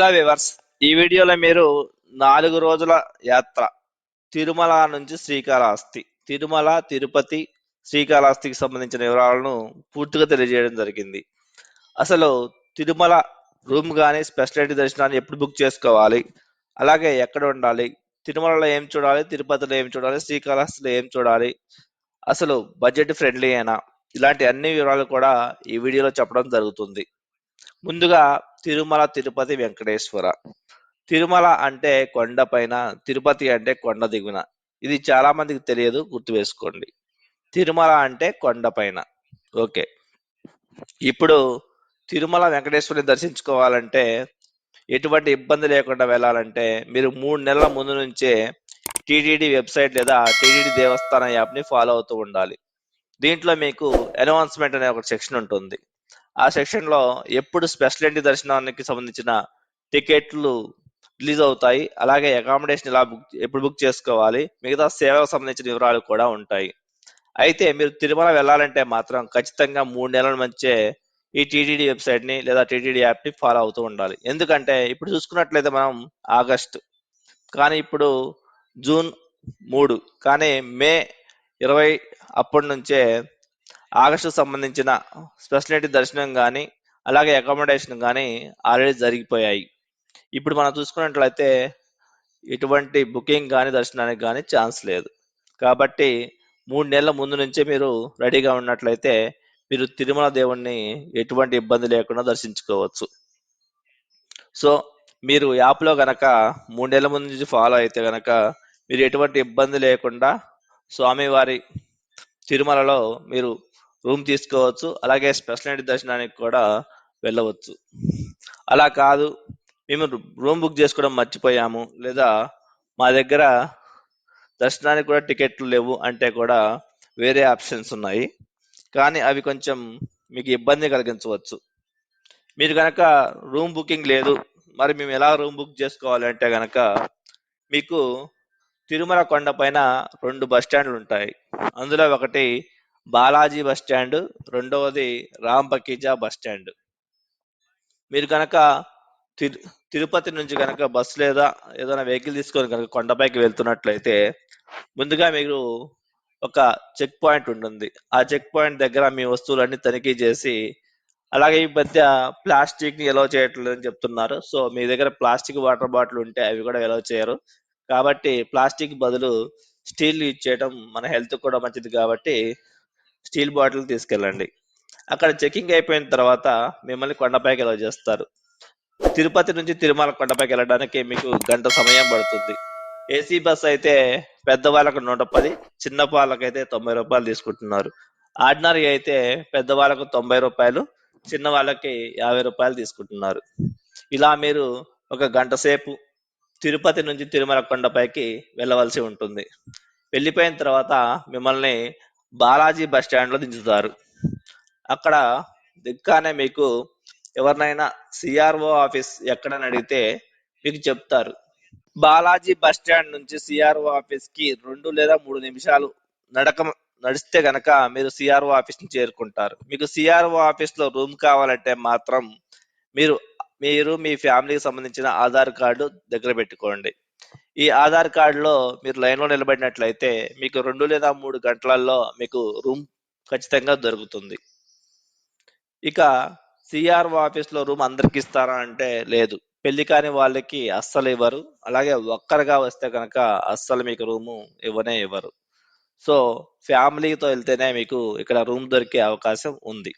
Hello viewers. ఈ వీడియోలో మీరు నాలుగు రోజుల యాత్ర. తిరుమల నుంచి శ్రీకాళహస్తి. తిరుమల తిరుపతి శ్రీకాళహస్తికి సంబంధించిన వివరాలను పూర్తిగా తెలియజేయడం జరిగింది. అసలు తిరుమల రూమ్ కానీ స్పెషాలిటీ దర్శనాన్ని ఎప్పుడు బుక్ చేసుకోవాలి? అలాగే ఎక్కడ ఉండాలి? తిరుమలలో ఏం చూడాలి? తిరుపతిలో ఏం చూడాలి? శ్రీకాళహస్తిలో ఏం చూడాలి? అసలు బడ్జెట్ ఫ్రెండ్లీ అయినా ఇలాంటి అన్ని వివరాలు కూడా ఈ వీడియోలో చెప్పడం జరుగుతుంది. ముందుగా తిరుమల తిరుపతి వెంకటేశ్వర. తిరుమల అంటే కొండ పైన తిరుపతి అంటే కొండ దిగున ఇది చాలా మందికి తెలియదు గుర్తువేసుకోండి తిరుమల అంటే కొండ పైన. ఓకే. ఇప్పుడు తిరుమల వెంకటేశ్వరుని దర్శించుకోవాలంటే ఎటువంటి ఇబ్బంది లేకుండా వెళ్ళాలంటే మీరు మూడు నెలల ముందు నుంచే టీటీడీ వెబ్సైట్ లేదా టీటీడీ దేవస్థానం యాప్ని ఫాలో అవుతూ ఉండాలి. దీంట్లో మీకు అనౌన్స్మెంట్ అనే ఒక సెక్షన్ ఉంటుంది. ఆ సెక్షన్లో ఎప్పుడు స్పెషాలిటీ దర్శనానికి సంబంధించిన టికెట్లు రిలీజ్ అవుతాయి. అలాగే అకామిడేషన్ ఎలా బుక్ ఎప్పుడు బుక్ చేసుకోవాలి మిగతా సేవకు సంబంధించిన వివరాలు కూడా ఉంటాయి. అయితే మీరు తిరుమల వెళ్ళాలంటే మాత్రం ఖచ్చితంగా మూడు నెలల నుంచే ఈ టీటీడీ వెబ్సైట్ని లేదా టీటీడీ యాప్ని ఫాలో అవుతూ ఉండాలి. ఎందుకంటే ఇప్పుడు చూసుకున్నట్లయితే మనం ఆగస్ట్ కానీ ఇప్పుడు జూన్ మూడు కానీ మే ఇరవై అప్పటి నుంచే ఆగస్టు సంబంధించిన స్పెషాలిటీ దర్శనం కానీ అలాగే అకామిడేషన్ కానీ ఆల్రెడీ జరిగిపోయాయి. ఇప్పుడు మనం చూసుకున్నట్లయితే ఎటువంటి బుకింగ్ కానీ దర్శనానికి కానీ ఛాన్స్ లేదు. కాబట్టి మూడు నెలల ముందు నుంచే మీరు రెడీగా ఉన్నట్లయితే మీరు తిరుమల దేవుణ్ణి ఎటువంటి ఇబ్బంది లేకుండా దర్శించుకోవచ్చు. సో మీరు యాప్లో గనక మూడు నెలల ముందు నుంచి ఫాలో అయితే గనక మీరు ఎటువంటి ఇబ్బంది లేకుండా స్వామివారి తిరుమలలో మీరు రూమ్ తీసుకోవచ్చు అలాగే స్పెషాలిటీ దర్శనానికి కూడా వెళ్ళవచ్చు. అలా కాదు మేము రూమ్ బుక్ చేసుకోవడం మర్చిపోయాము లేదా మా దగ్గర దర్శనానికి కూడా టికెట్లు లేవు అంటే కూడా వేరే ఆప్షన్స్ ఉన్నాయి. కానీ అవి కొంచెం మీకు ఇబ్బంది కలిగించవచ్చు. మీరు కనుక రూమ్ బుకింగ్ లేదు మరి మేము ఎలా రూమ్ బుక్ చేసుకోవాలి అంటే కనుక మీకు తిరుమల కొండ పైన రెండు బస్ స్టాండ్లు ఉంటాయి. అందులో ఒకటి బాలాజీ బస్ స్టాండ్ రెండవది రామ్ బకీజా బస్ స్టాండ్. మీరు కనుక తిరు తిరుపతి నుంచి కనుక బస్సు లేదా ఏదైనా వెహికల్ తీసుకొని కనుక కొండపైకి వెళ్తున్నట్లయితే ముందుగా మీరు ఒక చెక్ పాయింట్ ఉంటుంది. ఆ చెక్ పాయింట్ దగ్గర మీ వస్తువులన్నీ తనిఖీ చేసి అలాగే ఈ మధ్య ప్లాస్టిక్ని ఎలవ్ చేయట్లేదని చెప్తున్నారు. సో మీ దగ్గర ప్లాస్టిక్ వాటర్ బాటిల్ ఉంటే అవి కూడా ఎలవ్ చేయరు. కాబట్టి ప్లాస్టిక్ బదులు స్టీల్ యూజ్ చేయడం మన హెల్త్ కూడా మంచిది కాబట్టి స్టీల్ బాటిల్ తీసుకెళ్ళండి. అక్కడ చెకింగ్ అయిపోయిన తర్వాత మిమ్మల్ని కొండపైకి ఎలా చేస్తారు. తిరుపతి నుంచి తిరుమల కొండపైకి వెళ్ళడానికి మీకు గంట సమయం పడుతుంది. ఏసీ బస్ అయితే పెద్దవాళ్ళకు నూట పది చిన్న వాళ్ళకైతే తొంభై రూపాయలు తీసుకుంటున్నారు. ఆర్డినరీ అయితే పెద్దవాళ్ళకు తొంభై రూపాయలు చిన్న వాళ్ళకి యాభై రూపాయలు తీసుకుంటున్నారు. ఇలా మీరు ఒక గంట సేపు తిరుపతి నుంచి తిరుమల కొండపైకి వెళ్ళవలసి ఉంటుంది. వెళ్ళిపోయిన తర్వాత మిమ్మల్ని బాలాజీ బస్ స్టాండ్లో దించుతారు. అక్కడ దిక్కానే మీకు ఎవరినైనా సిఆర్ఓ ఆఫీస్ ఎక్కడని అడిగితే మీకు చెప్తారు. బాలాజీ బస్ స్టాండ్ నుంచి సిఆర్ఓ ఆఫీస్కి రెండు లేదా మూడు నిమిషాలు నడక నడిస్తే గనక మీరు సిఆర్ఓ ఆఫీస్ని చేరుకుంటారు. మీకు సిఆర్ఓ ఆఫీస్లో రూమ్ కావాలంటే మాత్రం మీరు మీరు మీ ఫ్యామిలీకి సంబంధించిన ఆధార్ కార్డు దగ్గర పెట్టుకోండి. ఈ ఆధార్ కార్డులో మీరు లైన్లో నిలబడినట్లయితే మీకు రెండు లేదా మూడు గంటలలో మీకు రూమ్ ఖచ్చితంగా దొరుకుతుంది. ఇక సిఆర్ఓ ఆఫీస్లో రూమ్ అందరికి ఇస్తారా అంటే లేదు. పెళ్ళి కాని వాళ్ళకి అస్సలు ఇవ్వరు. అలాగే ఒక్కరుగా వస్తే కనుక అస్సలు మీకు రూము ఇవ్వనే ఇవ్వరు. సో ఫ్యామిలీతో వెళ్తేనే మీకు ఇక్కడ రూమ్ దొరికే అవకాశం ఉంది.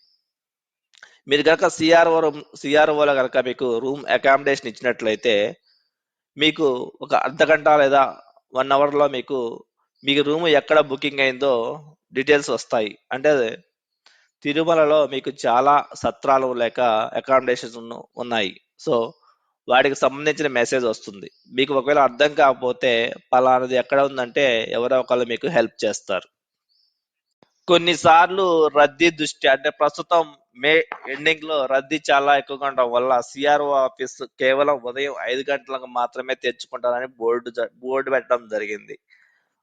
మీరు కనుక సిఆర్ఓ సిఆర్ఓలో కనుక మీకు రూమ్ అకామిడేషన్ ఇచ్చినట్లయితే మీకు ఒక అర్ధ గంట లేదా వన్ అవర్లో మీకు మీకు రూమ్ ఎక్కడ బుకింగ్ అయిందో డీటెయిల్స్ వస్తాయి. అంటే తిరుమలలో మీకు చాలా సత్రాలు లేక అకామిడేషన్స్ ఉన్నాయి. సో వాటికి సంబంధించిన మెసేజ్ వస్తుంది. మీకు ఒకవేళ అర్థం కాకపోతే పలానది ఎక్కడ ఉందంటే ఎవరో ఒకళ్ళు మీకు హెల్ప్ చేస్తారు. కొన్నిసార్లు రద్దీ దృష్టి అంటే ప్రస్తుతం మే ఎండింగ్లో రద్దీ చాలా ఎక్కువగా ఉండడం వల్ల సిఆర్ఓ ఆఫీస్ కేవలం ఉదయం ఐదు గంటలకు మాత్రమే తెచ్చుకుంటారని బోర్డు బోర్డు పెట్టడం జరిగింది.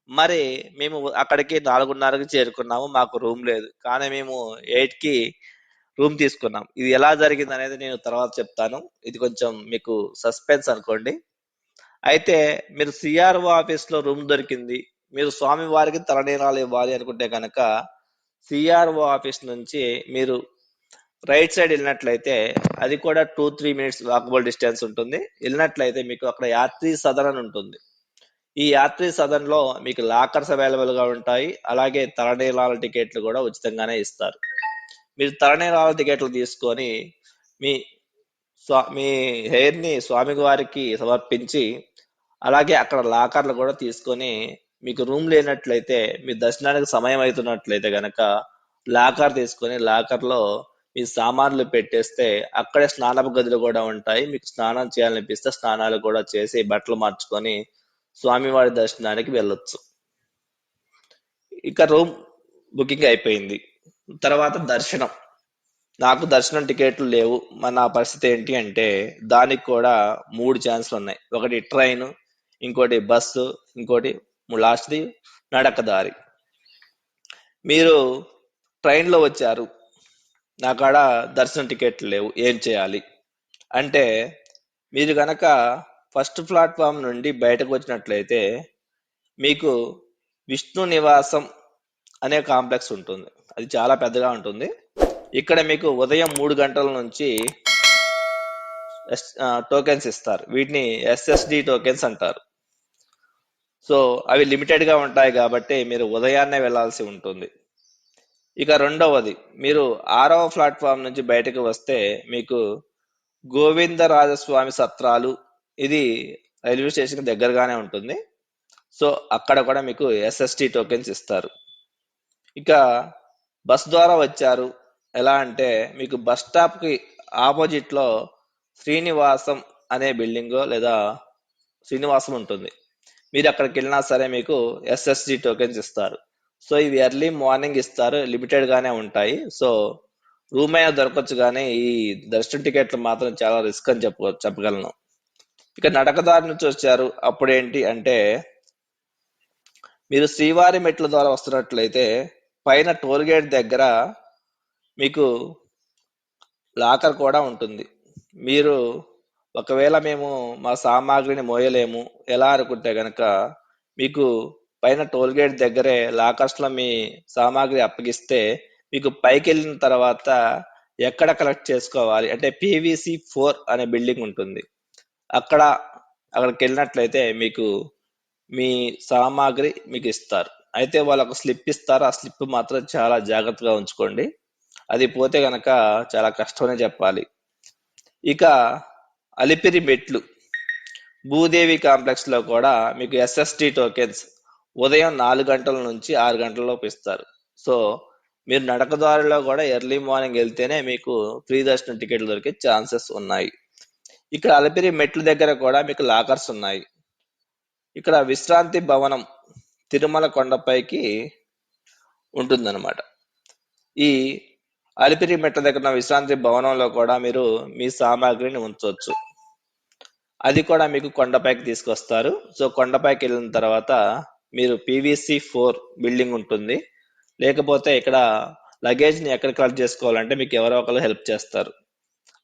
మరి మేము అక్కడికి నాలుగున్నరకు చేరుకున్నాము మాకు రూమ్ లేదు. కానీ మేము ఎయిట్కి రూమ్ తీసుకున్నాం. ఇది ఎలా జరిగింది అనేది నేను తర్వాత చెప్తాను. ఇది కొంచెం మీకు సస్పెన్స్ అనుకోండి. అయితే మీరు సిఆర్ఓ ఆఫీస్లో రూమ్ దొరికింది. మీరు స్వామి వారికి తలనీలాలు ఇవ్వాలి అనుకుంటే కనుక సిఆర్ఓ ఆఫీస్ నుంచి మీరు రైట్ సైడ్ వెళ్ళినట్లయితే అది కూడా two three minutes walkable distance ఉంటుంది. వెళ్ళినట్లయితే మీకు అక్కడ యాత్రి సదన్ అని ఉంటుంది. ఈ యాత్రి సదన్లో మీకు లాకర్స్ అవైలబుల్గా ఉంటాయి. అలాగే తలనీలాల టికెట్లు కూడా ఉచితంగానే ఇస్తారు. మీరు తలనీలాల టికెట్లు తీసుకొని మీ స్వా మీ హెయిర్ని స్వామి వారికి సమర్పించి అలాగే అక్కడ లాకర్లు కూడా తీసుకొని మీకు రూమ్ లేనట్లయితే మీ దర్శనానికి సమయం అవుతున్నట్లయితే గనక లాకర్ తీసుకొని లాకర్లో మీ సామాన్లు పెట్టేస్తే అక్కడే స్నానపు గదులు కూడా ఉంటాయి. మీకు స్నానం చేయాలనిపిస్తే స్నానాలు కూడా చేసి బట్టలు మార్చుకొని స్వామివారి దర్శనానికి వెళ్ళొచ్చు. ఇక రూమ్ బుకింగ్ అయిపోయింది. తర్వాత దర్శనం. నాకు దర్శనం టికెట్లు లేవు. మన పరిస్థితి ఏంటి అంటే దానికి కూడా మూడు ఛాన్స్లు ఉన్నాయి. ఒకటి ట్రైన్ ఇంకోటి బస్సు ఇంకోటి లాస్ట్ది నడక దారి. మీరు ట్రైన్లో వచ్చారు. నా కాడ దర్శనం టికెట్లు లేవు ఏం చేయాలి? అంటే మీరు కనుక ఫస్ట్ ప్లాట్ఫామ్ నుండి బయటకు వచ్చినట్లయితే మీకు విష్ణు నివాసం అనే కాంప్లెక్స్ ఉంటుంది. అది చాలా పెద్దగా ఉంటుంది. ఇక్కడ మీకు ఉదయం మూడు గంటల నుంచి టోకెన్స్ ఇస్తారు. వీటిని ఎస్ఎస్డి టోకెన్స్ అంటారు. సో అవి లిమిటెడ్గా ఉంటాయి కాబట్టి మీరు ఉదయాన్నే వెళ్ళాల్సి ఉంటుంది. ఇక రెండవది మీరు ఆరవ ప్లాట్ఫామ్ నుంచి బయటకు వస్తే మీకు గోవిందరాజస్వామి సత్రాలు ఇది రైల్వే స్టేషన్కి దగ్గరగానే ఉంటుంది. సో అక్కడ కూడా మీకు ఎస్ఎస్టి టోకెన్స్ ఇస్తారు. ఇక బస్ ద్వారా వచ్చారు. ఎలా అంటే మీకు బస్ స్టాప్కి ఆపోజిట్లో శ్రీనివాసం అనే బిల్డింగ్ లేదా శ్రీనివాసం ఉంటుంది. మీరు అక్కడికి వెళ్ళినా సరే మీకు ఎస్ఎస్డి టోకెన్స్ ఇస్తారు. సో ఇవి ఎర్లీ మార్నింగ్ ఇస్తారు లిమిటెడ్ గానే ఉంటాయి. సో రూమ్ అయినా దొరకచ్చు కానీ ఈ దర్శన టికెట్లు మాత్రం చాలా రిస్క్ అని చెప్ప చెప్పగలను. ఇక నడకదారి నుంచి వచ్చారు అప్పుడు ఏంటి అంటే మీరు శ్రీవారి మెట్ల ద్వారా వస్తున్నట్లయితే పైన టోల్ గేట్ దగ్గర మీకు లాకర్ కూడా ఉంటుంది. మీరు ఒకవేళ మేము మా సామాగ్రిని మోయలేము ఎలా అనుకుంటే కనుక మీకు పైన టోల్ గేట్ దగ్గరే లాకర్స్లో మీ సామాగ్రి అప్పగిస్తే మీకు పైకి వెళ్ళిన తర్వాత ఎక్కడ కలెక్ట్ చేసుకోవాలి? అంటే పీవీసీ ఫోర్ అనే బిల్డింగ్ ఉంటుంది. అక్కడ అక్కడికి వెళ్ళినట్లయితే మీకు మీ సామాగ్రి మీకు ఇస్తారు. అయితే వాళ్ళకు స్లిప్ ఇస్తారు. ఆ స్లిప్ మాత్రం చాలా జాగ్రత్తగా ఉంచుకోండి. అది పోతే కనుక చాలా కష్టమనే చెప్పాలి. ఇక అలిపిరి మెట్లు. భూదేవి కాంప్లెక్స్లో కూడా మీకు ఎస్ఎస్టి టోకెన్స్ ఉదయం నాలుగు గంటల నుంచి ఆరు గంటల లోపు ఇస్తారు. సో మీరు నడక నడకదారిలో కూడా ఎర్లీ మార్నింగ్ వెళ్తేనే మీకు ఫ్రీ దర్శనం టికెట్లు దొరికే ఛాన్సెస్ ఉన్నాయి. ఇక్కడ అలిపిరి మెట్ల దగ్గర కూడా మీకు లాకర్స్ ఉన్నాయి. ఇక్కడ విశ్రాంతి భవనం తిరుమల కొండపైకి ఉంటుందన్నమాట. ఈ అలిపిరి మెట్ల దగ్గర విశ్రాంతి భవనంలో కూడా మీరు మీ సామాగ్రిని ఉంచవచ్చు అది కూడా మీకు కొండపైకి తీసుకొస్తారు. సో కొండపైకి వెళ్ళిన తర్వాత మీరు పివిసి ఫోర్ బిల్డింగ్ ఉంటుంది. లేకపోతే ఇక్కడ లగేజ్ని ఎక్కడ కలెక్ట్ చేసుకోవాలంటే మీకు ఎవరో ఒకరు హెల్ప్ చేస్తారు.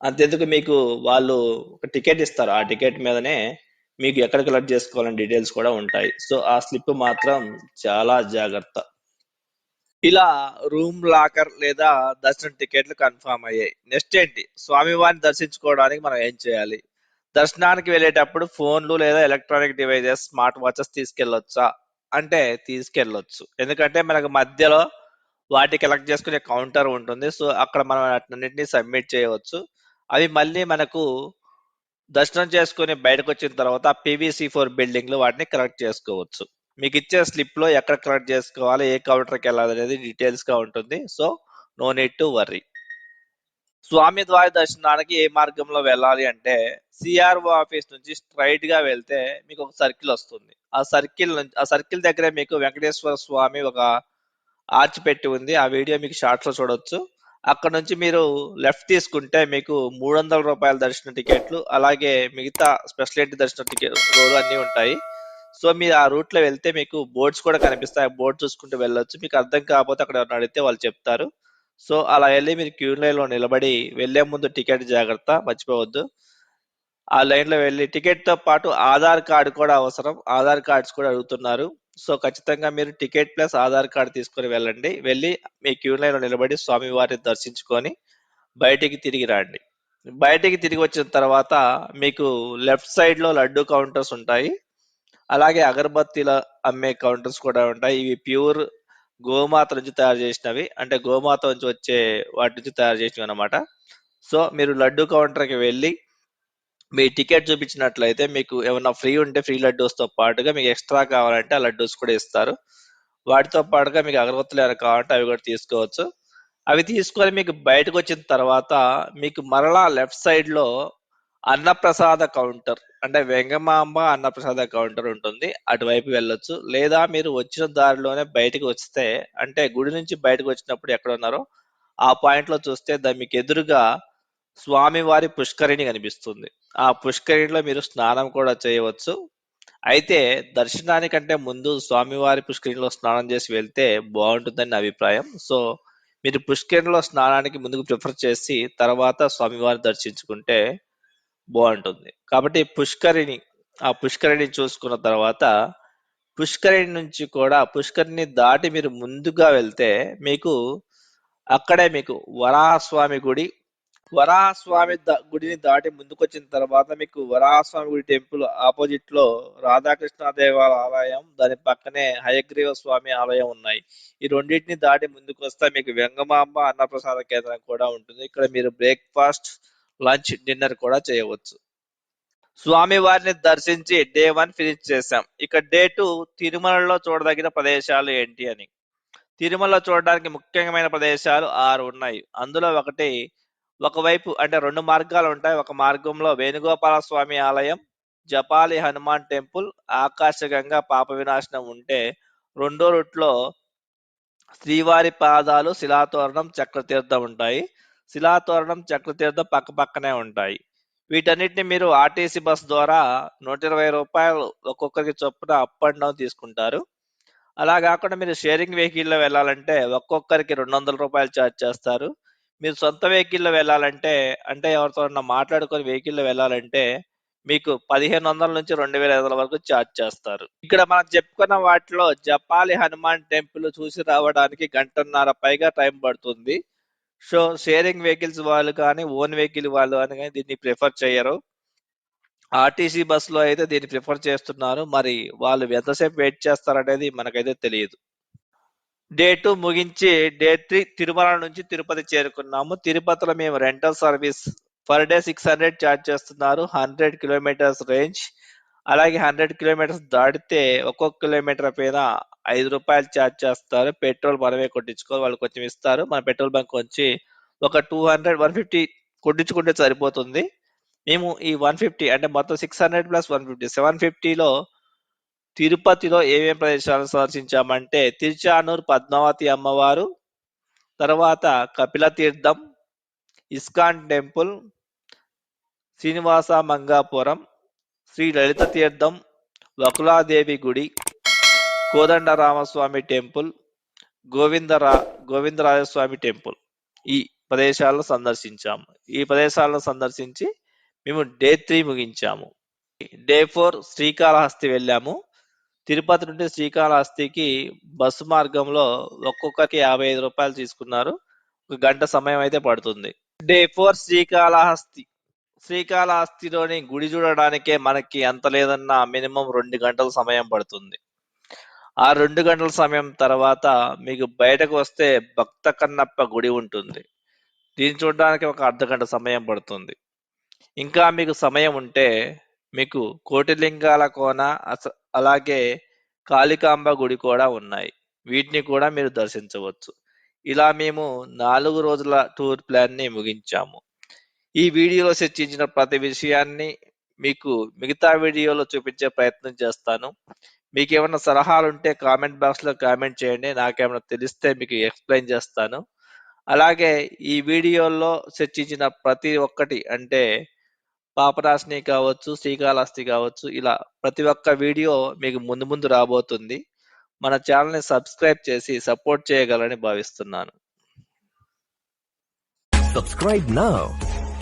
అంతేందుకు మీకు వాళ్ళు ఒక టికెట్ ఇస్తారు. ఆ టికెట్ మీదనే మీకు ఎక్కడ కలెక్ట్ చేసుకోవాలని డీటెయిల్స్ కూడా ఉంటాయి. సో ఆ స్లిప్ మాత్రం చాలా జాగ్రత్త. ఇలా రూమ్ లాకర్ లేదా దర్శనం టికెట్లు కన్ఫర్మ్ అయ్యాయి. నెక్స్ట్ ఏంటి? స్వామివారిని దర్శించుకోవడానికి మనం ఏం చేయాలి? దర్శనానికి వెళ్ళేటప్పుడు ఫోన్లు లేదా ఎలక్ట్రానిక్ డివైజెస్ స్మార్ట్ వాచెస్ తీసుకెళ్ళొచ్చా? అంటే తీసుకెళ్ళొచ్చు. ఎందుకంటే మనకు మధ్యలో వాటి కలెక్ట్ చేసుకునే కౌంటర్ ఉంటుంది. సో అక్కడ మనం అన్నింటినీ సబ్మిట్ చేయవచ్చు. అవి మళ్ళీ మనకు దర్శనం చేసుకుని బయటకు వచ్చిన తర్వాత పీవీసీ ఫోర్ బిల్డింగ్లో వాటిని కలెక్ట్ చేసుకోవచ్చు. మీకు ఇచ్చే స్లిప్లో ఎక్కడ కలెక్ట్ చేసుకోవాలి ఏ కౌంటర్కి వెళ్ళాలి అనేది డీటెయిల్స్గా ఉంటుంది. So no need to worry. స్వామి ద్వార దర్శనానికి ఏ మార్గంలో వెళ్ళాలి అంటే సిఆర్ఓ ఆఫీస్ నుంచి స్ట్రైట్గా వెళ్తే మీకు ఒక సర్కిల్ వస్తుంది. ఆ సర్కిల్ ఆ సర్కిల్ దగ్గరే మీకు వెంకటేశ్వర స్వామి ఒక ఆర్చ్ పెట్టి ఉంది. ఆ వీడియో మీకు షార్ట్స్లో చూడొచ్చు. అక్కడ నుంచి మీరు లెఫ్ట్ తీసుకుంటే మీకు మూడు వందల రూపాయల దర్శన టికెట్లు అలాగే మిగతా స్పెషాలిటీ దర్శన టికెట్ రోజు అన్ని ఉంటాయి. సో మీరు ఆ రూట్లో వెళ్తే మీకు బోర్డ్స్ కూడా కనిపిస్తాయి. బోర్డ్ చూసుకుంటూ వెళ్ళొచ్చు. మీకు అర్థం కాకపోతే అక్కడ అడిగితే వాళ్ళు చెప్తారు. సో అలా వెళ్ళి మీరు క్యూ లైన్లో నిలబడి వెళ్ళే ముందు టికెట్ జాగ్రత్త మర్చిపోవద్దు. ఆ లైన్లో వెళ్ళి టికెట్తో పాటు ఆధార్ కార్డు కూడా అవసరం. ఆధార్ కార్డ్స్ కూడా అడుగుతున్నారు. సో ఖచ్చితంగా మీరు టికెట్ ప్లస్ ఆధార్ కార్డు తీసుకొని వెళ్ళండి. వెళ్ళి మీ క్యూ లైన్లో నిలబడి స్వామి వారిని దర్శించుకొని బయటికి తిరిగి రండి. బయటికి తిరిగి వచ్చిన తర్వాత మీకు లెఫ్ట్ సైడ్లో లడ్డు కౌంటర్స్ ఉంటాయి. అలాగే అగరబత్తీల అమ్మే కౌంటర్స్ కూడా ఉంటాయి. ఇవి ప్యూర్ గోమాత నుంచి తయారు చేసినవి. అంటే గోమాత నుంచి వచ్చే వాటి నుంచి తయారు చేసినవి అనమాట సో మీరు లడ్డు కౌంటర్కి వెళ్ళి మీ టికెట్ చూపించినట్లయితే మీకు ఏమైనా ఫ్రీ ఉంటే ఫ్రీ లడ్డూస్తో పాటుగా మీకు ఎక్స్ట్రా కావాలంటే ఆ లడ్డూస్ కూడా ఇస్తారు. వాటితో పాటుగా మీకు అగరబత్తులు ఏమైనా కావాలంటే అవి కూడా తీసుకోవచ్చు. అవి తీసుకొని మీకు బయటకు వచ్చిన తర్వాత మీకు మరలా లెఫ్ట్ సైడ్లో అన్నప్రసాద కౌంటర్ అంటే వెంగమాంబ అన్నప్రసాద కౌంటర్ ఉంటుంది. అటువైపు వెళ్ళొచ్చు. లేదా మీరు వచ్చిన దారిలోనే బయటకు వస్తే అంటే గుడి నుంచి బయటకు వచ్చినప్పుడు ఎక్కడ ఉన్నారో ఆ పాయింట్లో చూస్తే దాని మీకు ఎదురుగా స్వామివారి పుష్కరిణి కనిపిస్తుంది. ఆ పుష్కరిణిలో మీరు స్నానం కూడా చేయవచ్చు. అయితే దర్శనానికంటే ముందు స్వామివారి పుష్కరిణిలో స్నానం చేసి వెళ్తే బాగుంటుందని నా అభిప్రాయం. సో మీరు పుష్కరిణిలో స్నానానికి ముందుకు ప్రిఫర్ చేసి తర్వాత స్వామివారిని దర్శించుకుంటే బాగుంటుంది. కాబట్టి పుష్కరిణి ఆ పుష్కరిణి చూసుకున్న తర్వాత పుష్కరిణి నుంచి కూడా పుష్కరిణి దాటి మీరు ముందుగా వెళ్తే మీకు అక్కడే మీకు వరాహస్వామి గుడి వరాహస్వామి గుడిని దాటి ముందుకొచ్చిన తర్వాత మీకు వరాహస్వామి గుడి టెంపుల్ ఆపోజిట్లో రాధాకృష్ణ ఆలయం దాని పక్కనే హయగ్రీవ స్వామి ఆలయం ఉన్నాయి. ఈ రెండింటిని దాటి ముందుకు వస్తే మీకు వెంగమాంబ అన్నప్రసాద కేంద్రం కూడా ఉంటుంది. ఇక్కడ మీరు బ్రేక్ఫాస్ట్ లంచ్ డిన్నర్ కూడా చేయవచ్చు. స్వామి వారిని దర్శించి డే వన్ ఫినిష్ చేశాం. ఇక డే టూ తిరుమలలో చూడదగిన ప్రదేశాలు ఏంటి అని. తిరుమలలో చూడడానికి ముఖ్యమైన ప్రదేశాలు ఆరు ఉన్నాయి. అందులో ఒకటి ఒకవైపు అంటే రెండు మార్గాలు ఉంటాయి. ఒక మార్గంలో వేణుగోపాల స్వామి ఆలయం జపాలి హనుమాన్ టెంపుల్ ఆకాశగంగా పాప వినాశనం ఉంటే రెండో రూట్లో శ్రీవారి పాదాలు శిలాతోరణం చక్రతీర్థం ఉంటాయి. శిలాతోరణం చక్రతీర్థం పక్క పక్కనే ఉంటాయి. వీటన్నిటిని మీరు ఆర్టీసీ బస్ ద్వారా నూట ఇరవై రూపాయలు ఒక్కొక్కరికి చొప్పున అప్ అండ్ డౌన్ తీసుకుంటారు. అలా కాకుండా మీరు షేరింగ్ వెహికల్లో వెళ్ళాలంటే ఒక్కొక్కరికి రెండు వందల రూపాయలు ఛార్జ్ చేస్తారు. మీరు సొంత వెహికల్లో వెళ్ళాలంటే అంటే ఎవరితో మాట్లాడుకొని వెహికల్లో వెళ్ళాలంటే మీకు పదిహేను వందల నుంచి రెండు వేల ఐదు వందల వరకు ఛార్జ్ చేస్తారు. ఇక్కడ మనం చెప్పుకున్న వాటిలో జపాలి హనుమాన్ టెంపుల్ చూసి రావడానికి గంటన్నర పైగా టైం పడుతుంది. సో షేరింగ్ వెహికల్స్ వాళ్ళు కానీ ఓన్ వెహికల్ వాళ్ళు కానీ కానీ దీన్ని ప్రిఫర్ చేయరు. ఆర్టీసీ బస్సులో అయితే దీన్ని ప్రిఫర్ చేస్తున్నారు. మరి వాళ్ళు ఎంతసేపు వెయిట్ చేస్తారనేది మనకైతే తెలియదు. డే టూ ముగించి డే త్రీ తిరుమల నుంచి తిరుపతి చేరుకున్నాము. తిరుపతిలో మేము rental service per day six hundred charge చేస్తున్నారు. Hundred kilometres range. అలాగే హండ్రెడ్ కిలోమీటర్స్ దాటితే ఒక్కొక్క కిలోమీటర్ పైన ఐదు రూపాయలు ఛార్జ్ చేస్తారు. పెట్రోల్ మనమే కొట్టించుకోవాలి వాళ్ళు కొంచెం ఇస్తారు. మన పెట్రోల్ బంక్ వచ్చి ఒక టూ హండ్రెడ్ వన్ ఫిఫ్టీ కొట్టించుకుంటే సరిపోతుంది. మేము ఈ వన్ ఫిఫ్టీ అంటే మొత్తం six hundred plus one fifty seven ఫిఫ్టీలో తిరుపతిలో ఏమేమి ప్రదేశాలను సందర్శించామంటే తిరుచానూరు పద్మావతి అమ్మవారు తర్వాత కపిల తీర్థం ఇస్కాన్ టెంపుల్ శ్రీనివాస మంగాపురం శ్రీ లలిత తీర్థం వకులాదేవి గుడి కోదండరామస్వామి టెంపుల్ గోవిందరా గోవిందరాజస్వామి టెంపుల్. ఈ ప్రదేశాలను సందర్శించాము ఈ ప్రదేశాలను సందర్శించి మేము డే త్రీ ముగించాము. డే ఫోర్ శ్రీకాళహస్తి వెళ్ళాము. తిరుపతి నుండి శ్రీకాళహస్తికి బస్సు మార్గంలో ఒక్కొక్కరికి యాభై ఐదు రూపాయలు తీసుకున్నారు. ఒక గంట సమయం అయితే పడుతుంది. Day four Srikalahasti. శ్రీకాళహస్తిలోని గుడి చూడడానికే మనకి ఎంత లేదన్నా మినిమం రెండు గంటల సమయం పడుతుంది. ఆ రెండు గంటల సమయం తర్వాత మీకు బయటకు వస్తే భక్త కన్నప్ప గుడి ఉంటుంది. దీన్ని చూడడానికి ఒక అర్ధ గంట సమయం పడుతుంది. ఇంకా మీకు సమయం ఉంటే మీకు కోటిలింగాల కోన అలాగే కాళికాంబ గుడి కూడా ఉన్నాయి. వీటిని కూడా మీరు దర్శించవచ్చు. ఇలా మేము నాలుగు రోజుల టూర్ ప్లాన్ని ముగించాము. ఈ వీడియోలో చర్చించిన ప్రతి విషయాన్ని మీకు మిగతా వీడియోలో చూపించే ప్రయత్నం చేస్తాను. మీకు ఏమైనా సలహాలు ఉంటే కామెంట్ బాక్స్లో కామెంట్ చేయండి. నాకేమైనా తెలిస్తే మీకు ఎక్స్ప్లెయిన్ చేస్తాను. అలాగే ఈ వీడియోలో చర్చించిన ప్రతి ఒక్కటి అంటే పాపరాశిని కావచ్చు శ్రీకాళహస్తి కావచ్చు ఇలా ప్రతి ఒక్క వీడియో మీకు ముందు ముందు రాబోతుంది. మన ఛానల్ని సబ్స్క్రైబ్ చేసి సపోర్ట్ చేయగలని భావిస్తున్నాను. Subscribe now.